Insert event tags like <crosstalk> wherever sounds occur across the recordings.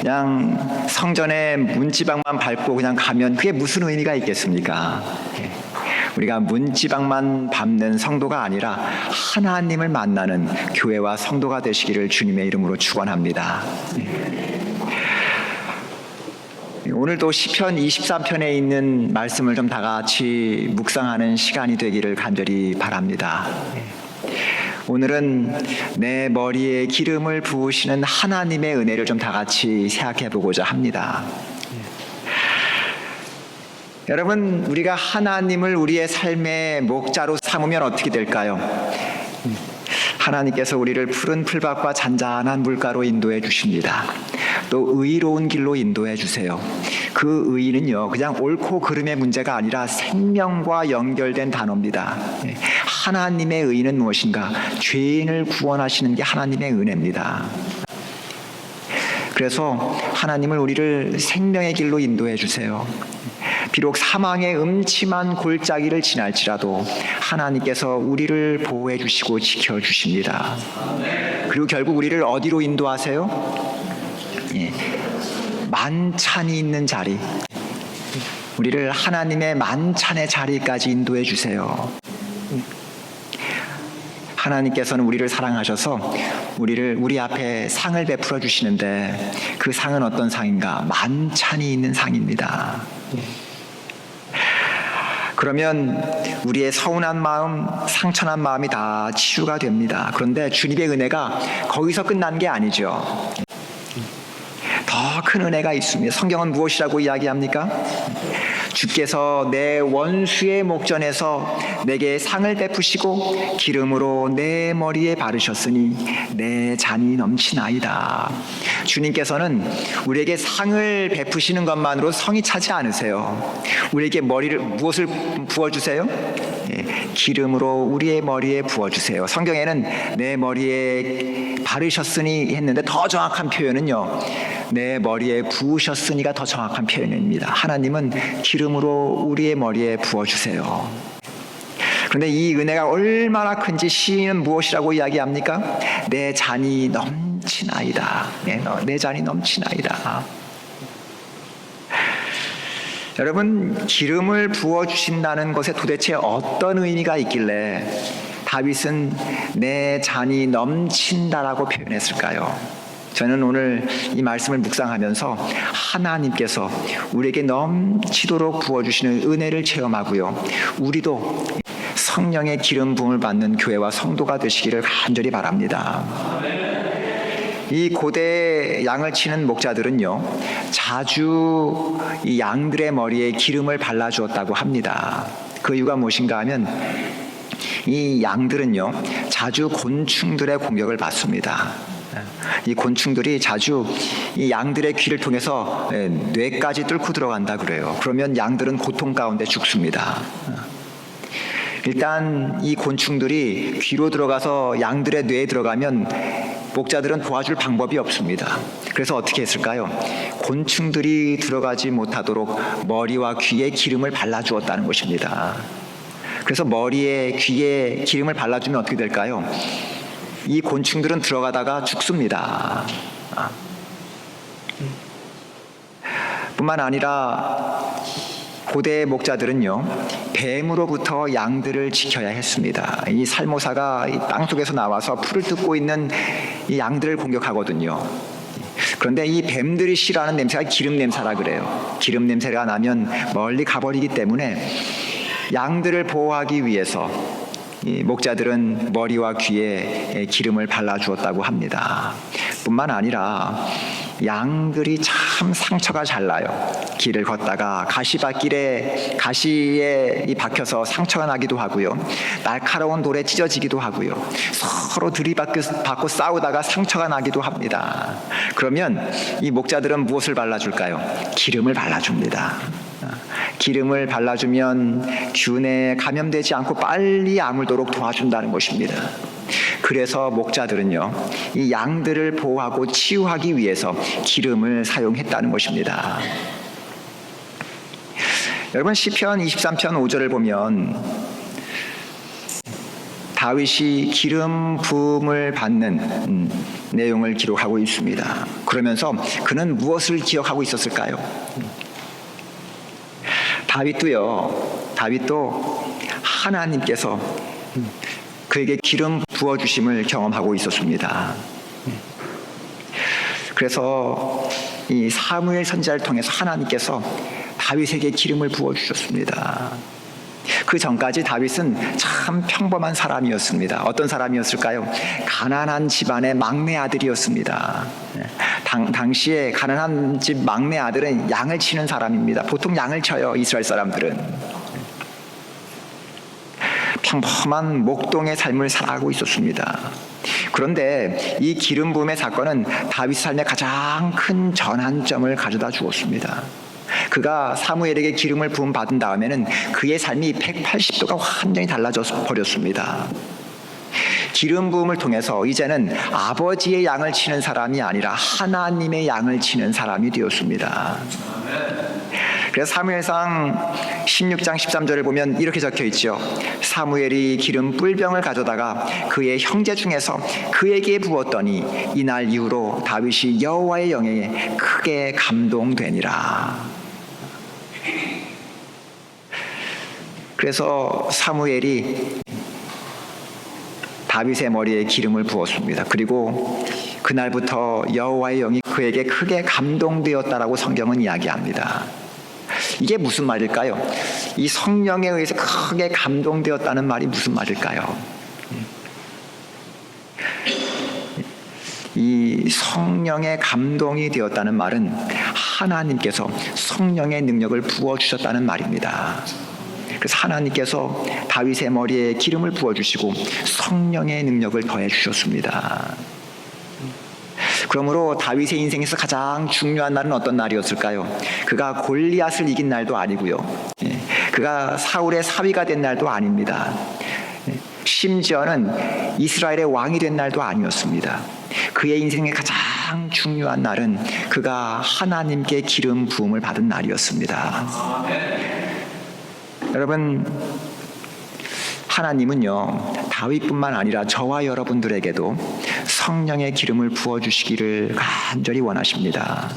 그냥 성전에 문지방만 밟고 그냥 가면 그게 무슨 의미가 있겠습니까? 예. 우리가 문지방만 밟는 성도가 아니라 하나님을 만나는 교회와 성도가 되시기를 주님의 이름으로 축원합니다. 예. 오늘도 시편 23편에 있는 말씀을 좀 다 같이 묵상하는 시간이 되기를 간절히 바랍니다. 오늘은 내 머리에 기름을 부으시는 하나님의 은혜를 좀 다 같이 생각해 보고자 합니다. 여러분, 우리가 하나님을 우리의 삶의 목자로 삼으면 어떻게 될까요? 하나님께서 우리를 푸른 풀밭과 잔잔한 물가로 인도해 주십니다. 또 의로운 길로 인도해 주세요. 그 의는요, 그냥 옳고 그름의 문제가 아니라 생명과 연결된 단어입니다. 예, 하나님의 의는 무엇인가? 죄인을 구원하시는 게 하나님의 은혜입니다. 그래서 하나님을 우리를 생명의 길로 인도해 주세요. 비록 사망의 음침한 골짜기를 지날지라도 하나님께서 우리를 보호해 주시고 지켜 주십니다. 그리고 결국 우리를 어디로 인도하세요? 예, 만찬이 있는 자리. 우리를 하나님의 만찬의 자리까지 인도해 주세요. 하나님께서는 우리를 사랑하셔서 우리를 우리 앞에 상을 베풀어 주시는데 그 상은 어떤 상인가? 만찬이 있는 상입니다. 그러면 우리의 서운한 마음, 상처난 마음이 다 치유가 됩니다. 그런데 주님의 은혜가 거기서 끝난 게 아니죠. 더 큰 은혜가 있습니다. 성경은 무엇이라고 이야기합니까? 주께서 내 원수의 목전에서 내게 상을 베푸시고 기름으로 내 머리에 바르셨으니 내 잔이 넘치나이다. 주님께서는 우리에게 상을 베푸시는 것만으로 성이 차지 않으세요. 우리에게 머리를 무엇을 부어 주세요? 예, 기름으로 우리의 머리에 부어 주세요. 성경에는 내 머리에 바르셨으니 했는데 더 정확한 표현은요. 내 머리에 부으셨으니가 더 정확한 표현입니다. 하나님은 기름으로 우리의 머리에 부어 주세요. 그런데 이 은혜가 얼마나 큰지 시인은 무엇이라고 이야기합니까? 내 잔이 넘치나이다. 네, 너- 내 잔이 넘치나이다. 여러분 기름을 부어 주신다는 것에 도대체 어떤 의미가 있길래 다윗은 내 잔이 넘친다라고 표현했을까요? 저는 오늘 이 말씀을 묵상하면서 하나님께서 우리에게 넘치도록 부어주시는 은혜를 체험하고요. 우리도 성령의 기름 부음을 받는 교회와 성도가 되시기를 간절히 바랍니다. 이 고대 양을 치는 목자들은요, 자주 이 양들의 머리에 기름을 발라주었다고 합니다. 그 이유가 무엇인가 하면 이 양들은요, 자주 곤충들의 공격을 받습니다. 이 곤충들이 자주 이 양들의 귀를 통해서 예, 뇌까지 뚫고 들어간다 그래요. 그러면 양들은 고통 가운데 죽습니다. 일단 이 곤충들이 귀로 들어가서 양들의 뇌에 들어가면 목자들은 도와줄 방법이 없습니다. 그래서 어떻게 했을까요? 곤충들이 들어가지 못하도록 머리와 귀에 기름을 발라주었다는 것입니다. 그래서 머리에 귀에 기름을 발라주면 어떻게 될까요? 이 곤충들은 들어가다가 죽습니다. 아. 뿐만 아니라 고대 목자들은요 뱀으로부터 양들을 지켜야 했습니다. 이 살모사가 이 땅속에서 나와서 풀을 뜯고 있는 이 양들을 공격하거든요. 그런데 이 뱀들이 싫어하는 냄새가 기름 냄새라 그래요. 기름 냄새가 나면 멀리 가버리기 때문에 양들을 보호하기 위해서 이 목자들은 머리와 귀에 기름을 발라 주었다고 합니다. 뿐만 아니라 양들이 참 상처가 잘 나요. 길을 걷다가 가시밭길에 가시에 이 박혀서 상처가 나기도 하고요. 날카로운 돌에 찢어지기도 하고요. 서로 들이받고 싸우다가 상처가 나기도 합니다. 그러면 이 목자들은 무엇을 발라줄까요? 기름을 발라줍니다. 기름을 발라주면 균에 감염되지 않고 빨리 아물도록 도와준다는 것입니다. 그래서 목자들은요, 이 양들을 보호하고 치유하기 위해서 기름을 사용했다는 것입니다. 여러분 시편 23편 5절을 보면 다윗이 기름 부음을 받는 음, 내용을 기록하고 있습니다. 그러면서 그는 무엇을 기억하고 있었을까요? 다윗도요. 다윗도 하나님께서 그에게 기름 부어 주심을 경험하고 있었습니다. 그래서 이 사무엘 선지자를 통해서 하나님께서 다윗에게 기름을 부어 주셨습니다. 그 전까지 다윗은 참 평범한 사람이었습니다. 어떤 사람이었을까요? 가난한 집안의 막내 아들이었습니다. 당, 당시에 가난한 집 막내 아들은 양을 치는 사람입니다. 보통 양을 쳐요, 이스라엘 사람들은. 평범한 목동의 삶을 살아가고 있었습니다. 그런데 이 기름 부음의 사건은 다윗 삶의 가장 큰 전환점을 가져다 주었습니다. 그가 사무엘에게 기름을 부음 받은 다음에는 그의 삶이 180도가 완전히 달라져 버렸습니다. 기름 부음을 통해서 이제는 아버지의 양을 치는 사람이 아니라 하나님의 양을 치는 사람이 되었습니다. 그래서 사무엘상 16장 13절을 보면 이렇게 적혀 있죠. 사무엘이 기름 뿔병을 가져다가 그의 형제 중에서 그에게 부었더니 이날 이후로 다윗이 여호와의 영에 크게 감동되니라. 그래서 사무엘이 다윗의 머리에 기름을 부었습니다. 그리고 그날부터 여호와의 영이 그에게 크게 감동되었다라고 성경은 이야기합니다. 이게 무슨 말일까요? 이 성령에 의해서 크게 감동되었다는 말이 무슨 말일까요? 이 성령의 감동이 되었다는 말은 하나님께서 성령의 능력을 부어 주셨다는 말입니다. 그래서 하나님께서 다윗의 머리에 기름을 부어 주시고 성령의 능력을 더해 주셨습니다. 그러므로 다윗의 인생에서 가장 중요한 날은 어떤 날이었을까요? 그가 골리앗을 이긴 날도 아니고요. 예, 그가 사울의 사위가 된 날도 아닙니다. 예, 심지어는 이스라엘의 왕이 된 날도 아니었습니다. 그의 인생의 가장 중요한 날은 그가 하나님께 기름 부음을 받은 날이었습니다. 여러분 하나님은요 다윗뿐만 아니라 저와 여러분들에게도 성령의 기름을 부어 주시기를 간절히 원하십니다.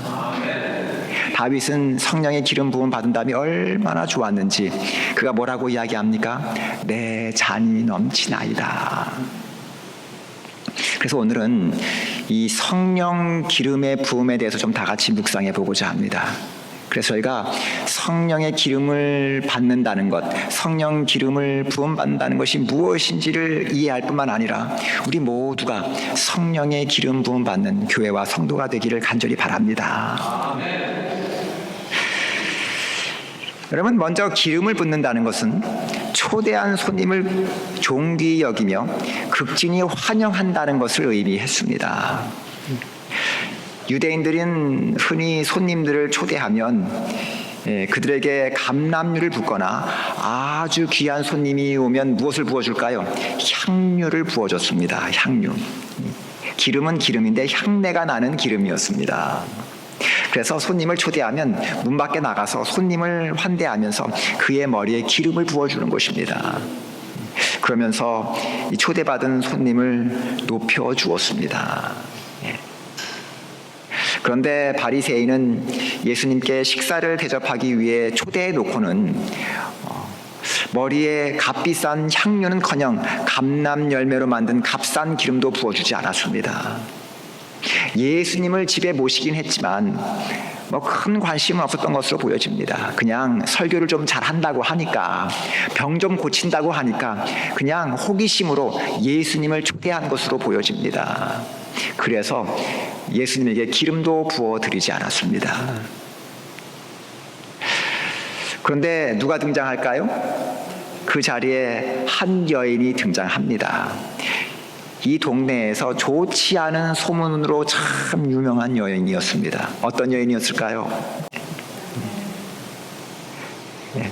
다윗은 성령의 기름 부음 받은 다음에 얼마나 좋았는지 그가 뭐라고 이야기합니까? 내 잔이 넘치나이다. 그래서 오늘은 이 성령 기름의 부음에 대해서 좀 다 같이 묵상해 보고자 합니다. 그래서 저희가 성령의 기름을 받는다는 것, 성령 기름을 부음받는다는 것이 무엇인지를 이해할 뿐만 아니라 우리 모두가 성령의 기름 부음받는 교회와 성도가 되기를 간절히 바랍니다. 여러분 먼저 기름을 붓는다는 것은 초대한 손님을 존귀 여기며 극진히 환영한다는 것을 의미했습니다. 유대인들은 흔히 손님들을 초대하면 예, 그들에게 감람류를 붓거나 아주 귀한 손님이 오면 무엇을 부어줄까요? 향유를 부어줬습니다. 향유. 기름은 기름인데 향내가 나는 기름이었습니다. 그래서 손님을 초대하면 문 밖에 나가서 손님을 환대하면서 그의 머리에 기름을 부어주는 것입니다. 그러면서 초대받은 손님을 높여 주었습니다. 그런데 바리새인은 예수님께 식사를 대접하기 위해 초대해 놓고는 어, 머리에 값비싼 향료는커녕 감람 열매로 만든 값싼 기름도 부어주지 않았습니다. 예수님을 집에 모시긴 했지만 뭐 큰 관심은 없었던 것으로 보여집니다. 그냥 설교를 좀 잘한다고 하니까 병 좀 고친다고 하니까 그냥 호기심으로 예수님을 초대한 것으로 보여집니다. 그래서 예수님에게 기름도 부어 드리지 않았습니다. 그런데 누가 등장할까요? 그 자리에 한 여인이 등장합니다. 이 동네에서 좋지 않은 소문으로 참 유명한 여인이었습니다. 어떤 여인이었을까요? 네.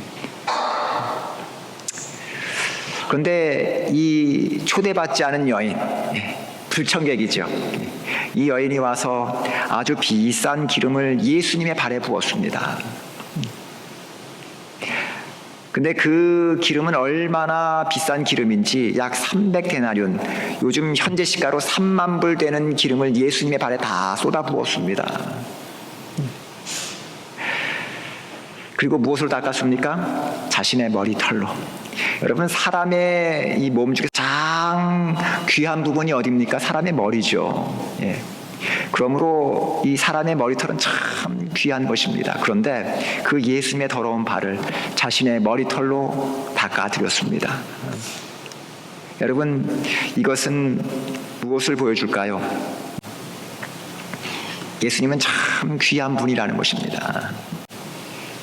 그런데 이 초대받지 않은 여인, 예, 불청객이죠. 이 여인이 와서 아주 비싼 기름을 예수님의 발에 부었습니다. 근데 그 기름은 얼마나 비싼 기름인지 약 300데나리온, 요즘 현재 시가로 3만 불 되는 기름을 예수님의 발에 다 쏟아 부었습니다. 그리고 무엇으로 닦았습니까? 자신의 머리털로. 여러분 사람의 이 몸 중에 귀한 부분이 어디입니까? 사람의 머리죠. 예. 그러므로 이 사람의 머리털은 참 귀한 것입니다. 그런데 그 예수님의 더러운 발을 자신의 머리털로 닦아드렸습니다. 여러분 이것은 무엇을 보여줄까요? 예수님은 참 귀한 분이라는 것입니다.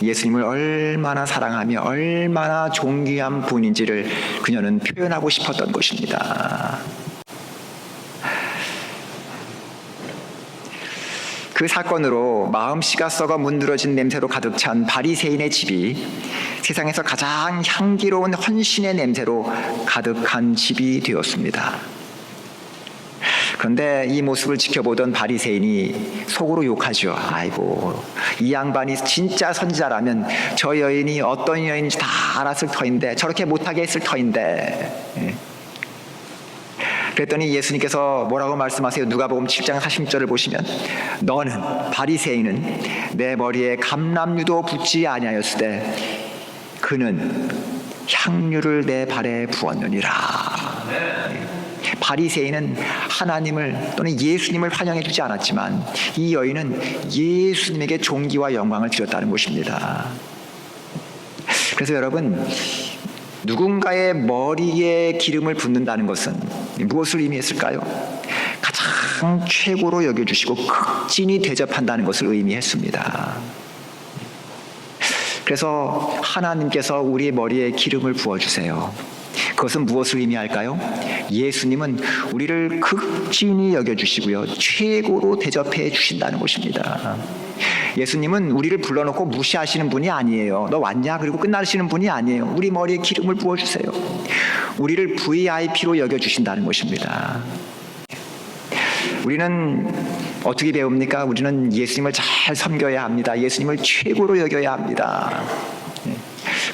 예수님을 얼마나 사랑하며 얼마나 존귀한 분인지를 그녀는 표현하고 싶었던 것입니다. 그 사건으로 마음씨가 썩어 문드러진 냄새로 가득 찬 바리새인의 집이 세상에서 가장 향기로운 헌신의 냄새로 가득한 집이 되었습니다. 그런데 이 모습을 지켜보던 바리새인이 속으로 욕하죠. 아이고 이 양반이 진짜 선지자라면 저 여인이 어떤 여인인지 다 알았을 터인데 저렇게 못하게 했을 터인데. 예. 그랬더니 예수님께서 뭐라고 말씀하세요? 누가복음 7장 40절을 보시면 너는 바리새인은 내 머리에 감람유도 붙지 아니하였으되 그는 향유를 내 발에 부었느니라. 바리새인은 하나님을 또는 예수님을 환영해 주지 않았지만 이 여인은 예수님에게 존귀와 영광을 드렸다는 것입니다. 그래서 여러분 누군가의 머리에 기름을 붓는다는 것은 무엇을 의미했을까요? 가장 최고로 여겨주시고 극진히 대접한다는 것을 의미했습니다. 그래서 하나님께서 우리의 머리에 기름을 부어주세요. 그것은 무엇을 의미할까요? 예수님은 우리를 극진히 여겨주시고요. 최고로 대접해 주신다는 것입니다. 예수님은 우리를 불러놓고 무시하시는 분이 아니에요. 너 왔냐? 그리고 끝나시는 분이 아니에요. 우리 머리에 기름을 부어주세요. 우리를 VIP로 여겨주신다는 것입니다. 우리는 어떻게 배웁니까? 우리는 예수님을 잘 섬겨야 합니다. 예수님을 최고로 여겨야 합니다.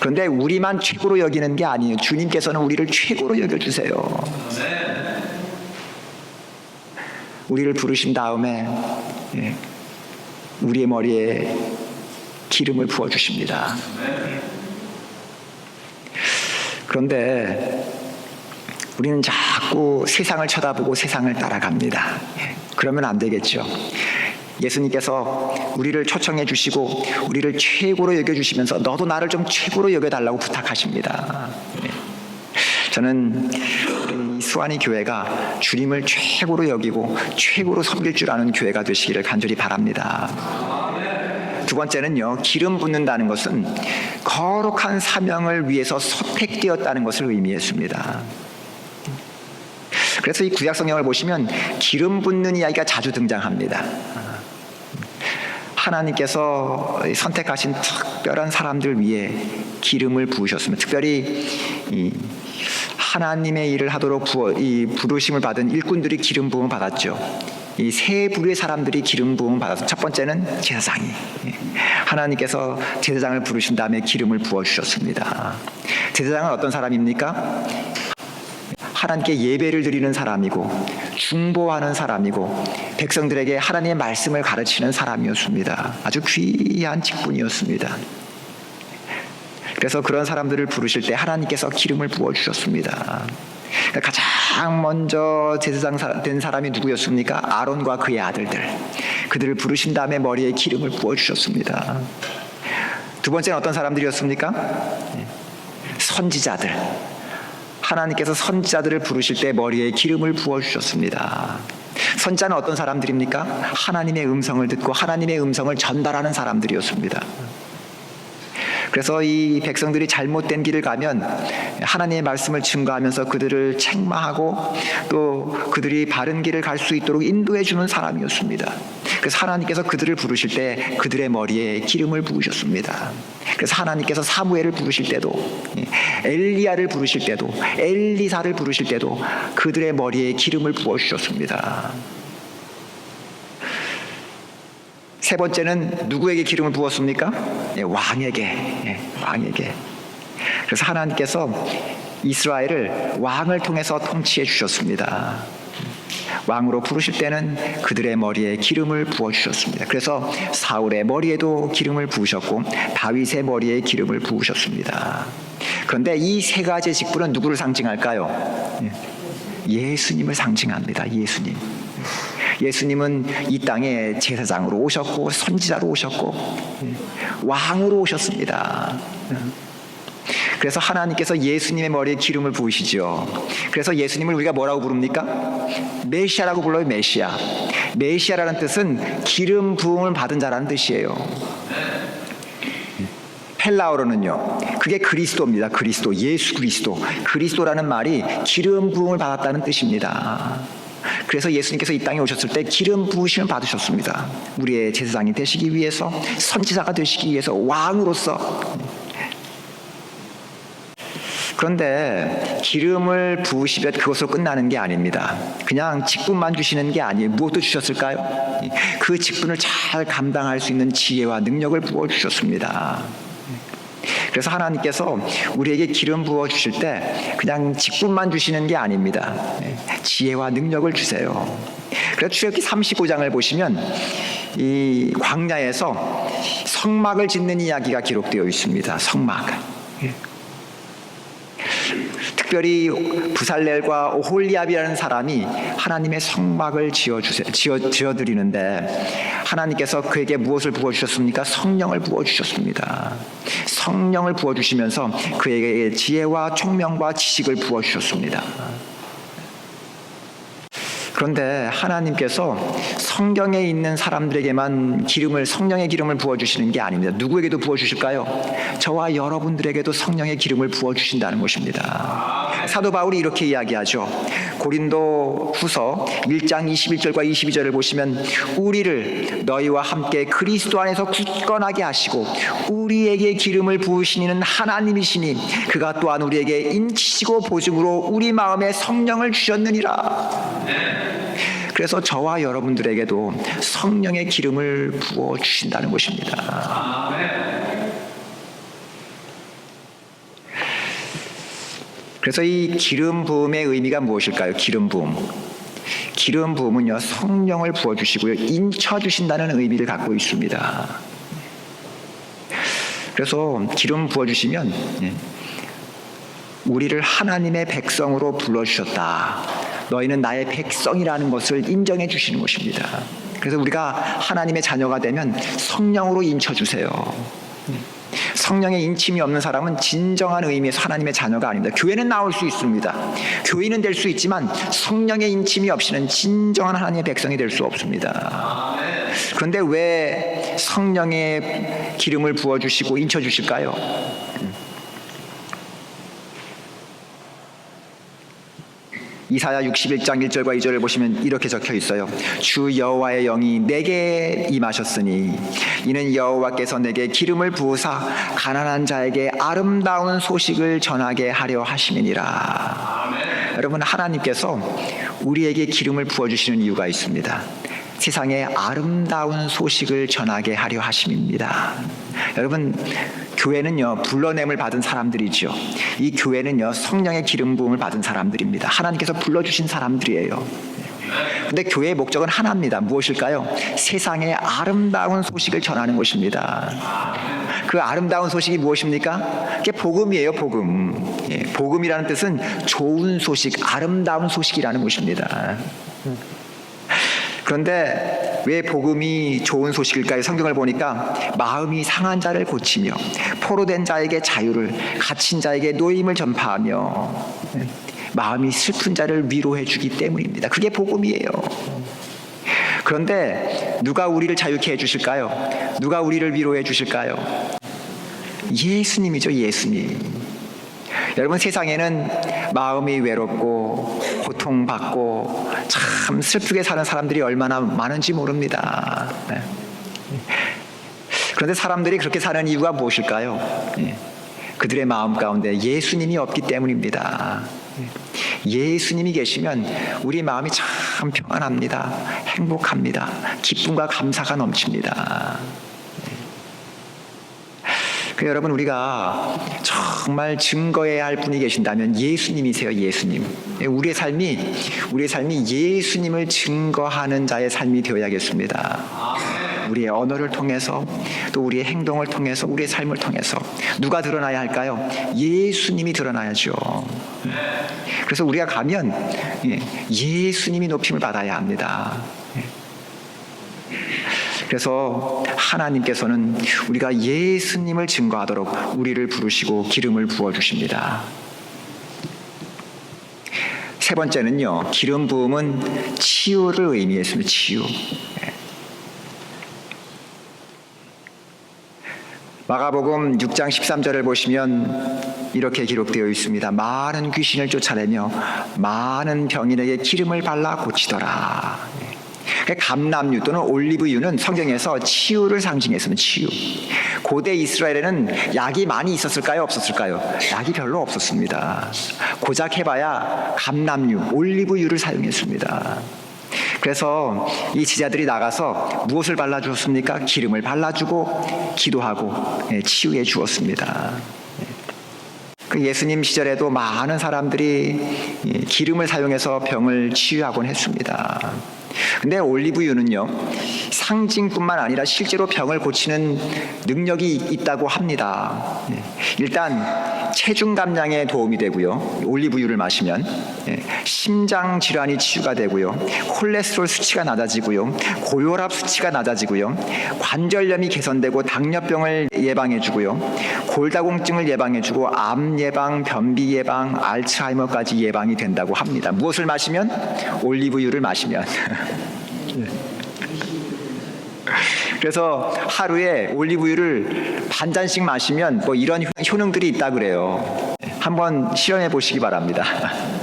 그런데 우리만 최고로 여기는 게 아니에요. 주님께서는 우리를 최고로 여겨주세요. 우리를 부르신 다음에 예, 우리의 머리에 기름을 부어 주십니다. 그런데 우리는 자꾸 세상을 쳐다보고 세상을 따라갑니다. 예, 그러면 안 되겠죠. 예수님께서 우리를 초청해 주시고 우리를 최고로 여겨 주시면서 너도 나를 좀 최고로 여겨 달라고 부탁하십니다. 예. 저는 수완이 교회가 주님을 최고로 여기고 최고로 섬길 줄 아는 교회가 되시기를 간절히 바랍니다. 두 번째는요, 기름 붓는다는 것은 거룩한 사명을 위해서 선택되었다는 것을 의미했습니다. 그래서 이 구약 성경을 보시면 기름 붓는 이야기가 자주 등장합니다. 하나님께서 선택하신 특별한 사람들 위해 기름을 부으셨습니다. 특별히 이 하나님의 일을 하도록 부어, 이 부르심을 받은 일꾼들이 기름 부음을 받았죠. 이 세 부류의 사람들이 기름 부음을 받아서 첫 번째는 제사장이 하나님께서 제사장을 부르신 다음에 기름을 부어 주셨습니다. 제사장은 어떤 사람입니까? 하나님께 예배를 드리는 사람이고 중보하는 사람이고 백성들에게 하나님의 말씀을 가르치는 사람이었습니다. 아주 귀한 직분이었습니다. 그래서 그런 사람들을 부르실 때 하나님께서 기름을 부어 주셨습니다. 그러니까 가장 먼저 제사장 된 사람이 누구였습니까? 아론과 그의 아들들. 그들을 부르신 다음에 머리에 기름을 부어 주셨습니다. 두 번째는 어떤 사람들이었습니까? 선지자들. 하나님께서 선지자들을 부르실 때 머리에 기름을 부어 주셨습니다. 선자는 어떤 사람들입니까? 하나님의 음성을 듣고 하나님의 음성을 전달하는 사람들이었습니다. 그래서 이 백성들이 잘못된 길을 가면 하나님의 말씀을 증거하면서 그들을 책망하고 또 그들이 바른 길을 갈 수 있도록 인도해 주는 사람이었습니다. 그래서 하나님께서 그들을 부르실 때 그들의 머리에 기름을 부으셨습니다. 그래서 하나님께서 사무엘을 부르실 때도 엘리야를 부르실 때도 엘리사를 부르실 때도 그들의 머리에 기름을 부어 주셨습니다. 세 번째는 누구에게 기름을 부었습니까? 예, 왕에게, 예, 왕에게. 그래서 하나님께서 이스라엘을 왕을 통해서 통치해 주셨습니다. 왕으로 부르실 때는 그들의 머리에 기름을 부어 주셨습니다. 그래서 사울의 머리에도 기름을 부으셨고 다윗의 머리에 기름을 부으셨습니다. 그런데 이 세 가지 직분은 누구를 상징할까요? 예수님을 상징합니다. 예수님. 예수님은 이 땅에 제사장으로 오셨고 선지자로 오셨고 왕으로 오셨습니다. 그래서 하나님께서 예수님의 머리에 기름을 부으시죠. 그래서 예수님을 우리가 뭐라고 부릅니까? 메시아라고 불러요, 메시아. 메시아라는 뜻은 기름 부음을 받은 자라는 뜻이에요. 헬라어로는요. 그게 그리스도입니다. 그리스도, 예수 그리스도. 그리스도라는 말이 기름 부음을 받았다는 뜻입니다. 그래서 예수님께서 이 땅에 오셨을 때 기름 부으심을 받으셨습니다. 우리의 제사장이 되시기 위해서 선지자가 되시기 위해서 왕으로서 그런데 기름을 부으시면 그것으로 끝나는 게 아닙니다. 그냥 직분만 주시는 게 아니에요. 무엇도 주셨을까요? 그 직분을 잘 감당할 수 있는 지혜와 능력을 부어 주셨습니다. 그래서 하나님께서 우리에게 기름 부어 주실 때 그냥 직분만 주시는 게 아닙니다. 지혜와 능력을 주세요. 그래서 출애굽기 35장을 보시면 이 광야에서 성막을 짓는 이야기가 기록되어 있습니다. 성막. 특별히 부살렐과 오홀리압이라는 사람이 하나님의 성막을 지어 주세 지어 지어 드리는데 하나님께서 그에게 무엇을 부어 주셨습니까? 성령을 부어 주셨습니다. 성령을 부어 주시면서 그에게 지혜와 총명과 지식을 부어 주셨습니다. 그런데 하나님께서 성경에 있는 사람들에게만 기름을 성령의 기름을 부어 주시는 게 아닙니다. 누구에게도 부어 주실까요? 저와 여러분들에게도 성령의 기름을 부어 주신다는 것입니다. 사도 바울이 이렇게 이야기하죠. 고린도 후서 1장 21절과 22절을 보시면 우리를 너희와 함께 그리스도 안에서 굳건하게 하시고 우리에게 기름을 부으시는 하나님이시니 그가 또한 우리에게 인치시고 보증으로 우리 마음에 성령을 주셨느니라. 그래서 저와 여러분들에게도 성령의 기름을 부어 주신다는 것입니다. 그래서 이 기름 부음의 의미가 무엇일까요? 기름 부음. 기름 부음은요 성령을 부어 주시고요 인쳐 주신다는 의미를 갖고 있습니다. 그래서 기름 부어 주시면 예, 우리를 하나님의 백성으로 불러 주셨다. 너희는 나의 백성이라는 것을 인정해 주시는 것입니다. 그래서 우리가 하나님의 자녀가 되면 성령으로 인쳐 주세요. 성령의 인침이 없는 사람은 진정한 의미에서 하나님의 자녀가 아닙니다. 교회는 나올 수 있습니다. 교인은 될 수 있지만 성령의 인침이 없이는 진정한 하나님의 백성이 될 수 없습니다. 그런데 왜 성령의 기름을 부어 주시고 인쳐 주실까요? 이사야 61장 1절과 2절을 보시면 이렇게 적혀 있어요. 주 여호와의 영이 내게 임하셨으니 이는 여호와께서 내게 기름을 부으사 가난한 자에게 아름다운 소식을 전하게 하려 하심이니라. 여러분 하나님께서 우리에게 기름을 부어 주시는 이유가 있습니다. 세상에 아름다운 소식을 전하게 하려 하심입니다. 여러분 교회는요 불러냄을 받은 사람들이죠. 이 교회는요 성령의 기름 부음을 받은 사람들입니다. 하나님께서 불러 주신 사람들이에요. 근데 교회의 목적은 하나입니다. 무엇일까요? 세상에 아름다운 소식을 전하는 것입니다. 그 아름다운 소식이 무엇입니까? 그게 복음이에요, 복음. 예, 복음이라는 뜻은 좋은 소식, 아름다운 소식이라는 것입니다. 그런데 왜 복음이 좋은 소식일까요? 성경을 보니까 마음이 상한 자를 고치며 포로된 자에게 자유를 갇힌 자에게 노임을 전파하며 마음이 슬픈 자를 위로해 주기 때문입니다. 그게 복음이에요. 그런데 누가 우리를 자유케 해 주실까요? 누가 우리를 위로해 주실까요? 예수님이죠, 예수님. 여러분 세상에는 마음이 외롭고 고통받고 참 슬프게 사는 사람들이 얼마나 많은지 모릅니다. 네. 그런데 사람들이 그렇게 사는 이유가 무엇일까요? 예. 그들의 마음 가운데 예수님이 없기 때문입니다. 예수님이 계시면 우리 마음이 참 평안합니다. 행복합니다. 기쁨과 감사가 넘칩니다. 그 여러분 우리가 정말 증거해야 할 분이 계신다면 예수님이세요, 예수님. 예, 우리의 삶이 우리의 삶이 예수님을 증거하는 자의 삶이 되어야겠습니다. 우리의 언어를 통해서 또 우리의 행동을 통해서 우리의 삶을 통해서 누가 드러나야 할까요? 예수님이 드러나야죠. 그래서 우리가 가면 예, 예수님이 높임을 받아야 합니다. 예. 그래서 하나님께서는 우리가 예수님을 증거하도록 우리를 부르시고 기름을 부어 주십니다. 세 번째는요, 기름 부음은 치유를 의미했습니다. 치유. 예. 마가복음 6장 13절을 보시면 이렇게 기록되어 있습니다. 많은 귀신을 쫓아내며 많은 병인에게 기름을 발라 고치더라. 예. 감람유 또는 올리브유는 성경에서 치유를 상징했습니다. 치유. 고대 이스라엘에는 약이 많이 있었을까요? 없었을까요? 약이 별로 없었습니다. 고작 해봐야 감람유, 올리브유를 사용했습니다. 그래서 이 지자들이 나가서 무엇을 발라주었습니까? 기름을 발라주고 기도하고 예, 치유해 주었습니다. 그 예수님 시절에도 많은 사람들이 예, 기름을 사용해서 병을 치유하곤 했습니다. 근데 올리브유는요, 상징뿐만 아니라 실제로 병을 고치는 능력이 있다고 합니다. 예, 일단 체중 감량에 도움이 되고요. 올리브유를 마시면 예, 심장 질환이 치유가 되고요. 콜레스테롤 수치가 낮아지고요. 고혈압 수치가 낮아지고요. 관절염이 개선되고 당뇨병을 예방해 주고요. 골다공증을 예방해 주고 암 예방, 변비 예방, 알츠하이머까지 예방이 된다고 합니다. 무엇을 마시면 올리브유를 마시면 <laughs> 그래서 하루에 올리브유를 반 잔씩 마시면 뭐 이런 효능들이 있다 그래요. 한번 실험해 보시기 바랍니다. <laughs>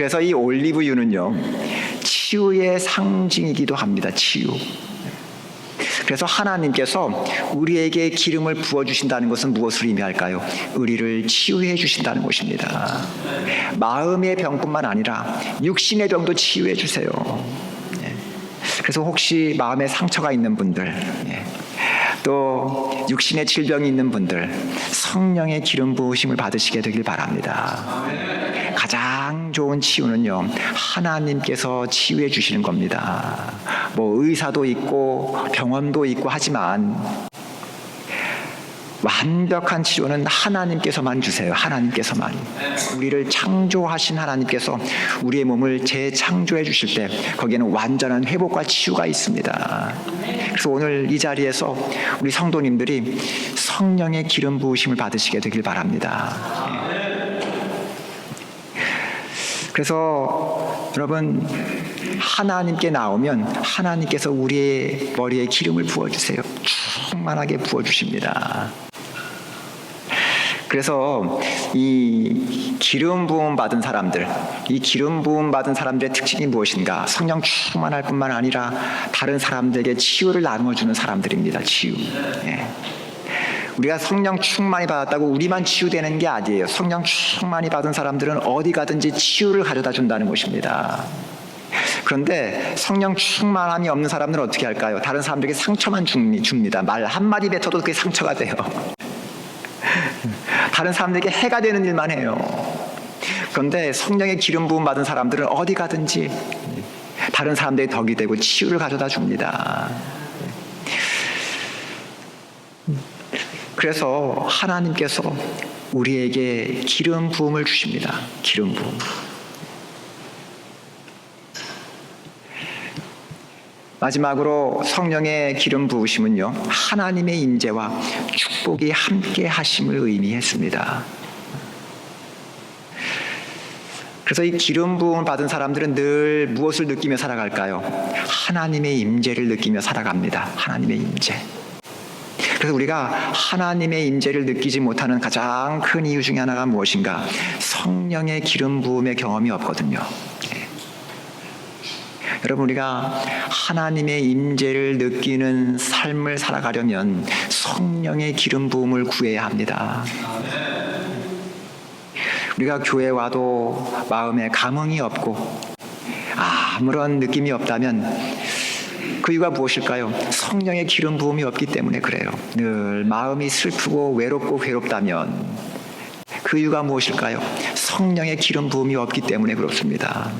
그래서 이 올리브유는요, 치유의 상징이기도 합니다. 치유. 그래서 하나님께서 우리에게 기름을 부어 주신다는 것은 무엇을 의미할까요? 우리를 치유해 주신다는 것입니다. 마음의 병뿐만 아니라 육신의 병도 치유해 주세요. 예. 그래서 혹시 마음에 상처가 있는 분들, 예. 또 육신의 질병이 있는 분들, 성령의 기름 부으심을 받으시게 되길 바랍니다. 가장 좋은 치유는요, 하나님께서 치유해 주시는 겁니다. 뭐 의사도 있고 병원도 있고 하지만 완벽한 치료는 하나님께서만 주세요. 하나님께서만. 우리를 창조하신 하나님께서 우리의 몸을 재창조해 주실 때 거기에는 완전한 회복과 치유가 있습니다. 그래서 오늘 이 자리에서 우리 성도님들이 성령의 기름 부으심을 받으시게 되길 바랍니다. 그래서 여러분 하나님께 나오면 하나님께서 우리의 머리에 기름을 부어 주세요. 충만하게 부어 주십니다. 그래서 이 기름 부음 받은 사람들, 이 기름 부음 받은 사람들의 특징이 무엇인가? 성령 충만할 뿐만 아니라 다른 사람들에게 치유를 나누어 주는 사람들입니다. 치유. 예. 우리가 성령 충만히 받았다고 우리만 치유되는 게 아니에요. 성령 충만히 받은 사람들은 어디 가든지 치유를 가져다 준다는 것입니다. 그런데 성령 충만함이 없는 사람들은 어떻게 할까요? 다른 사람들에게 상처만 줍니다. 말 한마디 뱉어도 그게 상처가 돼요. 다른 사람들에게 해가 되는 일만 해요. 그런데 성령의 기름 부음 받은 사람들은 어디 가든지 다른 사람들의 덕이 되고 치유를 가져다 줍니다. 그래서 하나님께서 우리에게 기름 부음을 주십니다. 기름 부음. 마지막으로 성령의 기름 부으심은요 하나님의 임재와 축복이 함께 하심을 의미했습니다. 그래서 이 기름 부음을 받은 사람들은 늘 무엇을 느끼며 살아갈까요? 하나님의 임재를 느끼며 살아갑니다. 하나님의 임재. 그래서 우리가 하나님의 임재를 느끼지 못하는 가장 큰 이유 중에 하나가 무엇인가? 성령의 기름 부음의 경험이 없거든요. 여러분 우리가 하나님의 임재를 느끼는 삶을 살아가려면 성령의 기름 부음을 구해야 합니다. 우리가 교회 와도 마음에 감흥이 없고 아무런 느낌이 없다면 그 이유가 무엇일까요? 성령의 기름 부음이 없기 때문에 그래요. 늘 마음이 슬프고 외롭고 괴롭다면 그 이유가 무엇일까요? 성령의 기름 부음이 없기 때문에 그렇습니다.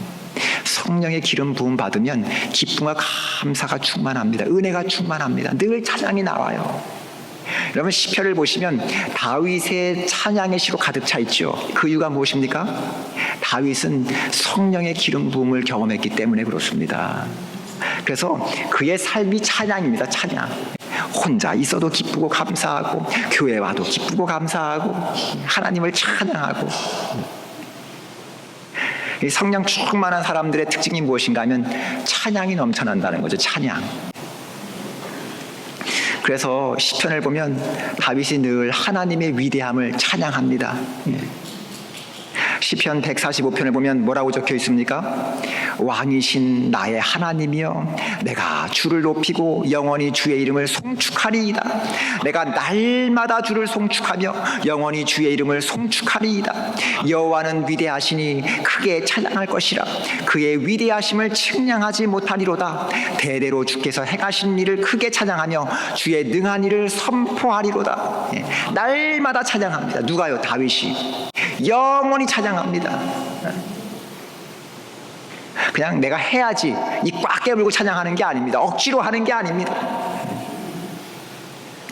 성령의 기름 부음 받으면 기쁨과 감사가 충만합니다. 은혜가 충만합니다. 늘 찬양이 나와요. 여러분 시편을 보시면 다윗의 찬양의 시로 가득 차 있죠. 그 이유가 무엇입니까? 다윗은 성령의 기름 부음을 경험했기 때문에 그렇습니다. 그래서 그의 삶이 찬양입니다. 찬양. 혼자 있어도 기쁘고 감사하고 교회 와도 기쁘고 감사하고 하나님을 찬양하고 이 성령 충만한 사람들의 특징이 무엇인가 하면 찬양이 넘쳐난다는 거죠. 찬양. 그래서 시편을 보면 다윗이 늘 하나님의 위대함을 찬양합니다. 예. 시편 145편을 보면 뭐라고 적혀 있습니까? 왕이신 나의 하나님이여 내가 주를 높이고 영원히 주의 이름을 송축하리이다. 내가 날마다 주를 송축하며 영원히 주의 이름을 송축하리이다. 여호와는 위대하시니 크게 찬양할 것이라. 그의 위대하심을 측량하지 못하리로다. 대대로 주께서 행하신 일을 크게 찬양하며 주의 능한 일을 선포하리로다. 예. 날마다 찬양합니다. 누가요? 다윗이. 영원히 찬양합니다. 그냥 내가 해야지 이 꽉 깨물고 찬양하는 게 아닙니다. 억지로 하는 게 아닙니다.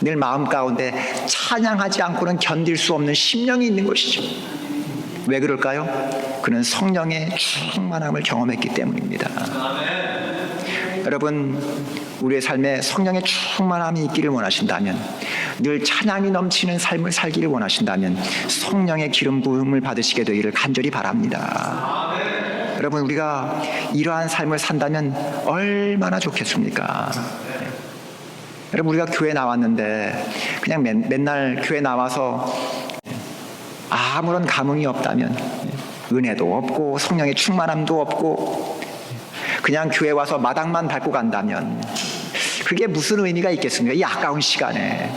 늘 마음 가운데 찬양하지 않고는 견딜 수 없는 심령이 있는 것이죠. 왜 그럴까요? 그는 성령의 충만함을 경험했기 때문입니다. 여러분, 우리의 삶에 성령의 충만함이 있기를 원하신다면, 늘 찬양이 넘치는 삶을 살기를 원하신다면, 성령의 기름 부음을 받으시게 되기를 간절히 바랍니다. 여러분, 우리가 이러한 삶을 산다면 얼마나 좋겠습니까? 여러분, 우리가 교회 나왔는데, 그냥 맨, 맨날 교회 나와서 아무런 감흥이 없다면, 은혜도 없고, 성령의 충만함도 없고, 그냥 교회 와서 마당만 밟고 간다면 그게 무슨 의미가 있겠습니까? 이 아까운 시간에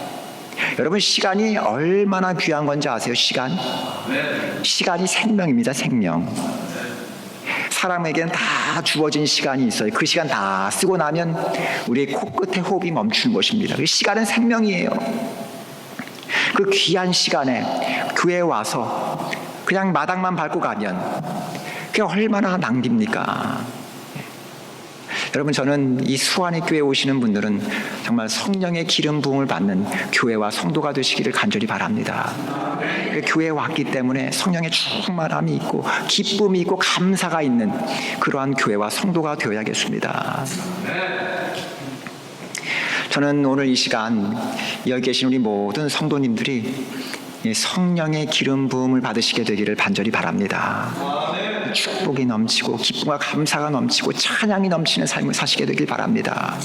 여러분 시간이 얼마나 귀한 건지 아세요? 시간 시간이 생명입니다. 생명 사람에게는 다 주어진 시간이 있어요. 그 시간 다 쓰고 나면 우리의 코끝에 호흡이 멈추는 것입니다. 그 시간은 생명이에요. 그 귀한 시간에 교회에 와서 그냥 마당만 밟고 가면 그게 얼마나 낭비입니까? 여러분 저는 이 수완의 교회 에 오시는 분들은 정말 성령의 기름 부음을 받는 교회와 성도가 되시기를 간절히 바랍니다. 교회에 왔기 때문에 성령의 충만함이 있고 기쁨이 있고 감사가 있는 그러한 교회와 성도가 되어야겠습니다. 저는 오늘 이 시간 여기 계신 우리 모든 성도님들이 성령의 기름 부음을 받으시게 되기를 간절히 바랍니다. 축복이 넘치고 기쁨과 감사가 넘치고 찬양이 넘치는 삶을 사시게 되길 바랍니다.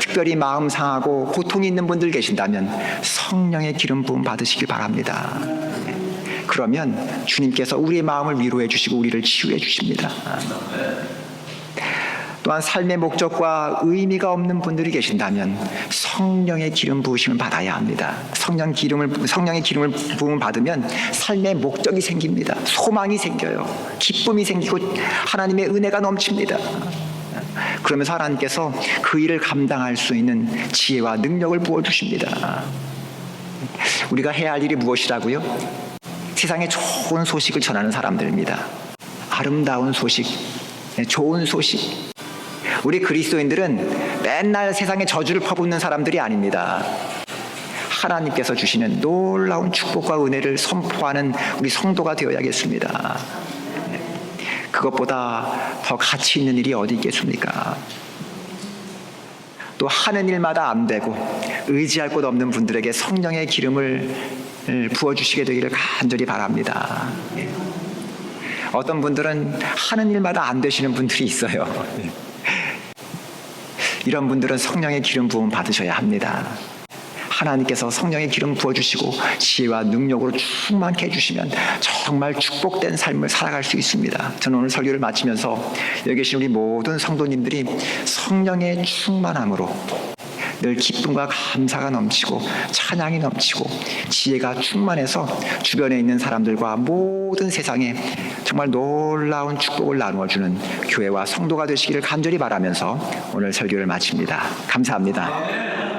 특별히 마음 상하고 고통이 있는 분들 계신다면 성령의 기름 부음 받으시길 바랍니다. 그러면 주님께서 우리의 마음을 위로해 주시고 우리를 치유해 주십니다. 또한 삶의 목적과 의미가 없는 분들이 계신다면 성령의 기름 부으심을 받아야 합니다. 성령 기름을 성령의 기름을 부음을 받으면 삶의 목적이 생깁니다. 소망이 생겨요. 기쁨이 생기고 하나님의 은혜가 넘칩니다. 그러면서 하나님께서 그 일을 감당할 수 있는 지혜와 능력을 부어 주십니다. 우리가 해야 할 일이 무엇이라고요? 세상에 좋은 소식을 전하는 사람들입니다. 아름다운 소식, 좋은 소식, 우리 그리스도인들은 맨날 세상에 저주를 퍼붓는 사람들이 아닙니다. 하나님께서 주시는 놀라운 축복과 은혜를 선포하는 우리 성도가 되어야겠습니다. 그것보다 더 가치 있는 일이 어디 있겠습니까? 또 하는 일마다 안 되고 의지할 곳 없는 분들에게 성령의 기름을 부어주시게 되기를 간절히 바랍니다. 어떤 분들은 하는 일마다 안 되시는 분들이 있어요. 이런 분들은 성령의 기름 부음 받으셔야 합니다. 하나님께서 성령의 기름 부어주시고 지혜와 능력으로 충만케 해주시면 정말 축복된 삶을 살아갈 수 있습니다. 저는 오늘 설교를 마치면서 여기 계신 우리 모든 성도님들이 성령의 충만함으로 늘 기쁨과 감사가 넘치고 찬양이 넘치고 지혜가 충만해서 주변에 있는 사람들과 모든 세상에 정말 놀라운 축복을 나누어 주는 교회와 성도가 되시기를 간절히 바라면서 오늘 설교를 마칩니다. 감사합니다.